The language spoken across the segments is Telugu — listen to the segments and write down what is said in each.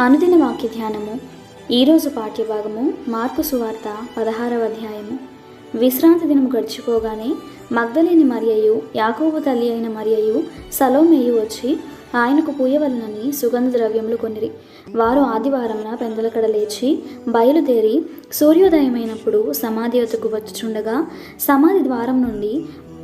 అనుదిన వాక్య ధ్యానము ఈరోజు పాఠ్యభాగము మార్కు సువార్త పదహారవ అధ్యాయము. విశ్రాంతి దినం గడిచిపోగానే మగ్ధలేని మరియయు యాకోబు తల్లి అయిన మరియయు సలోమేయు వచ్చి ఆయనకు పూయవలనని సుగంధ ద్రవ్యములు కొనిరి. వారు ఆదివారమున పెందలకడ లేచి బయలుదేరి సూర్యోదయమైనప్పుడు సమాధి వద్దకు వచ్చుచుండగా సమాధి ద్వారం నుండి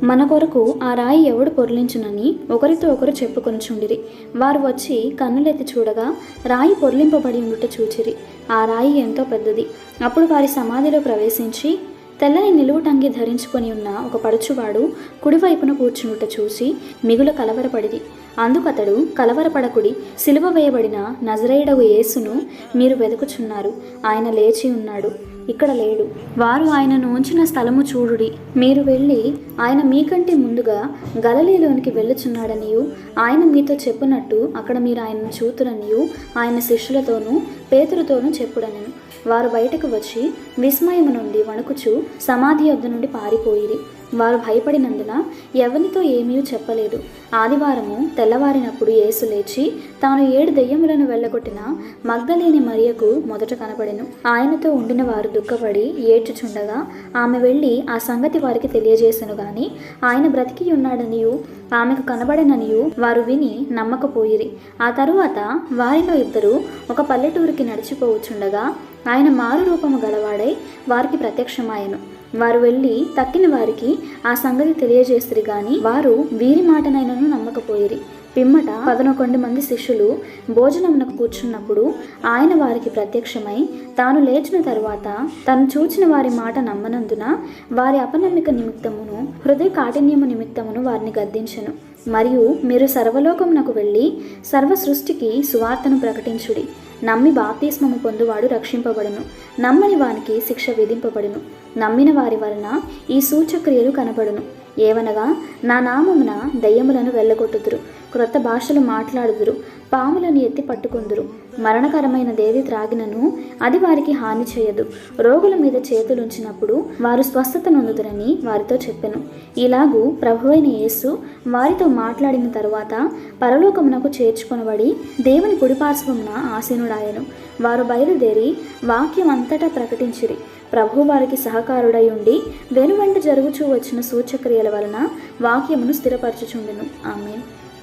మన కొరకు ఆ రాయి ఎవడు పొర్లించునని ఒకరితో ఒకరు చెప్పుకొనుచుండిరి. వారు వచ్చి కన్నులెత్తి చూడగా రాయి పొర్లింపబడి ఉండుట చూచిరి. ఆ రాయి ఎంతో పెద్దది. అప్పుడు వారి సమాధిలో ప్రవేశించి తెల్లని నిలువుటంగి ధరించుకొని ఉన్న ఒక పడుచువాడు కుడివైపున కూర్చునుట చూసి మిగుల కలవరపడిరి. అందుకతడు కలవరపడకుడి. సిలువ వేయబడిన నజరేయుడగు యేసును మీరు వెతుకుచున్నారు ఆయన లేచి ఉన్నాడు. ఇక్కడ లేడు. వారు ఆయనను ఉంచిన స్థలము చూడుడి. మీరు వెళ్ళి ఆయన మీకంటే ముందుగా గలలీలోనికి వెళ్ళుచున్నాడనియు ఆయన మీతో చెప్పునట్టు అక్కడ మీరు ఆయనను చూతురనియు ఆయన శిష్యులతోనూ పేతురుతోనూ చెప్పుడనను. వారు బయటకు వచ్చి విస్మయము నుండి వణుకుచు సమాధి యొద్ద నుండి పారిపోయిరి. వారు భయపడినందున ఎవరితో ఏమీ చెప్పలేదు. ఆదివారము తెల్లవారినప్పుడు యేసు లేచి తాను ఏడు దెయ్యములను వెళ్ళగొట్టిన మగ్ధలేని మరియకు మొదట కనపడెను. ఆయనతో ఉండిన వారు దుఃఖపడి ఏడ్చుచుండగా ఆమె వెళ్ళి ఆ సంగతి వారికి తెలియజేసెను గాని ఆయన బ్రతికి ఉన్నాడనియు ఆమెకు కనబడననియు వారు విని నమ్మకపోయిరి. ఆ తరువాత వారిలో ఇద్దరు ఒక పల్లెటూరికి నడిచిపోవచ్చుండగా ఆయన మారు రూపము గలవాడై వారికి ప్రత్యక్షమాయను. వారు వెళ్ళి తక్కిన వారికి ఆ సంగతి తెలియజేసిరి గాని వారు వీరి మాటనైనను నమ్మకపోయిరి. పిమ్మట పదనొకొండు మంది శిష్యులు భోజనమునకు కూర్చున్నప్పుడు ఆయన వారికి ప్రత్యక్షమై తాను లేచిన తరువాత తను చూచిన వారి మాట నమ్మనందున వారి అపనమ్మిక నిమిత్తమును హృదయ కాఠిన్యము నిమిత్తమును వారిని గద్దించెను. మరియు మీరు సర్వలోకమునకు వెళ్ళి సర్వ సృష్టికి సువార్తను ప్రకటించుడి. నమ్మి బాప్తిస్మము పొందువాడు రక్షింపబడును. నమ్మని వానికి శిక్ష విధింపబడును. నమ్మిన వారి వలన ఈ సూచక్రియలు కనబడును. ఏవనగా నా నామమున దయ్యములను వెళ్ళగొట్టుదురు క్రొత్త భాషలు మాట్లాడుదురు పాములను ఎత్తి పట్టుకుందురు. మరణకరమైన దేవి త్రాగినను అది వారికి హాని చేయదు. రోగుల మీద చేతులుంచినప్పుడు వారు స్వస్థత నొందుదురని వారితో చెప్పెను. ఇలాగూ ప్రభువైన యేసు వారితో మాట్లాడిన తరువాత పరలోకమునకు చేర్చుకొనబడి దేవుని కుడిపార్శ్వమున ఆసీనుడాయను. వారు బయలుదేరి వాక్యం అంతటా ప్రకటించిరి. ప్రభు వారికి సహకారుడై ఉండి వెనువెంట జరుగుచూ వచ్చిన సూచక్రియల వలన వాక్యమును స్థిరపరచుచుండెను. ఆమె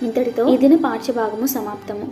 ఇంతటితో ఈ దిన పాఠ్యభాగము సమాప్తము.